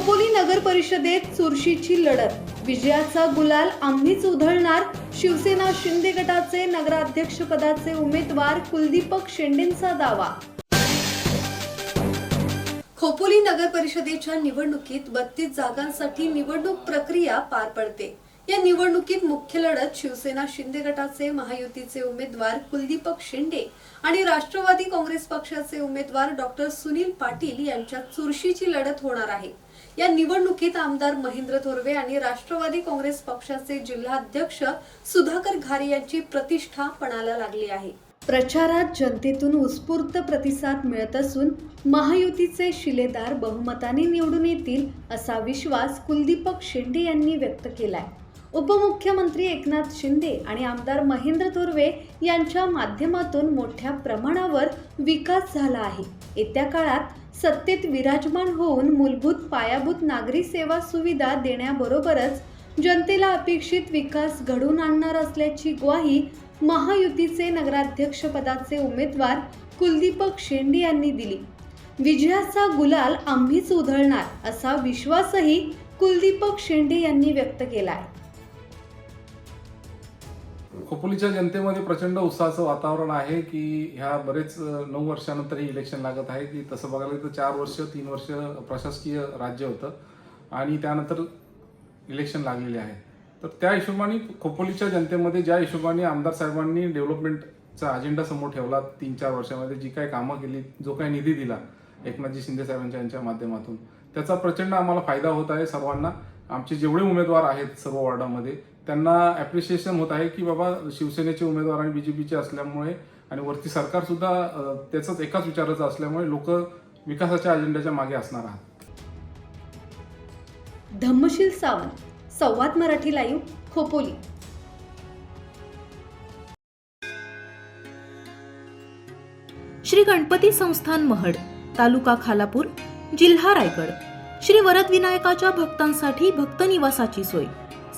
खोपोली नगर परिषदेत चुरशीची लढत. विजयाचा गुलाल आम्हीच उधळणार. शिवसेना शिंदे गटाचे नगराध्यक्षपदाचे उमेदवार कुलदीपक शेंडेंचा दावा. खोपोली नगर परिषदेच्या निवडणुकीत बत्तीस जागांसाठी निवडणूक प्रक्रिया पार पडते. या निवडणुकीत मुख्य लढत शिवसेना शिंदे गटाचे महायुतीचे उमेदवार कुलदीपक शिंदे आणि राष्ट्रवादी काँग्रेस पक्षाचे उमेदवार डॉक्टर सुनील पाटील यांच्यात चुरशीची लढत होणार आहे. या निवडणुकीत आमदार महेंद्र थोरवे आणि राष्ट्रवादी काँग्रेस पक्षाचे जिल्हाध्यक्ष सुधाकर घारे यांची प्रतिष्ठा पणाला लागली आहे. प्रचारात जनतेतून उत्स्फूर्त प्रतिसाद मिळत असून महायुतीचे शिलेदार बहुमताने निवडून येतील असा विश्वास कुलदीपक शेंडे यांनी व्यक्त केलाय. उपमुख्यमंत्री एकनाथ शिंदे आणि आमदार महेंद्र थोरवे यांच्या माध्यमातून मोठ्या प्रमाणावर विकास झाला आहे. येत्या काळात सत्तेत विराजमान होऊन मूलभूत पायाभूत नागरी सेवा सुविधा देण्याबरोबरच जनतेला अपेक्षित विकास घडवून आणणार असल्याची ग्वाही महायुतीचे नगराध्यक्षपदाचे उमेदवार कुलदीपक शेंडे यांनी दिली. विजयाचा गुलाल आम्हीच उधळणार असा विश्वासही कुलदीपक शेंडे यांनी व्यक्त केला आहे खोपोलीच्या जनतेमध्ये प्रचंड उत्साहाचं वातावरण आहे की ह्या बरेच नऊ वर्षानंतर हे इलेक्शन लागत आहे. की तसं बघायला गेलं तर चार वर्ष तीन वर्ष प्रशासकीय राज्य होतं. आणि त्यानंतर इलेक्शन लागलेले आहे. तर त्या हिशोबाने खोपोलीच्या जनतेमध्ये ज्या हिशोबाने आमदार साहेबांनी डेव्हलपमेंटचा अजेंडा समोर ठेवला तीन चार वर्षामध्ये जी काही कामं केली जो काही निधी दिला एकनाथजी शिंदे साहेबांच्या यांच्या माध्यमातून त्याचा प्रचंड आम्हाला फायदा होत आहे सर्वांना. आमचे जेवढे उमेदवार आहेत सर्व वॉर्डामध्ये त्यांना ॲप्रिशिएशन होत आहे की बाबा शिवसेनेचे उमेदवार आणि बीजेपीचे असल्यामुळे आणि वरती सरकार सुद्धा त्याचंच एकाच विचाराचं असल्यामुळे लोक विकासाच्या अजेंड्याच्या मागे असणार आहात. धम्मशील सावंत संवाद मराठी लाईव्ह खोपोली. श्री गणपती संस्थान महड तालुका खालापूर जिल्हा रायगड. श्री वरद विनायकाच्या भक्तांसाठी भक्त निवासाची सोय.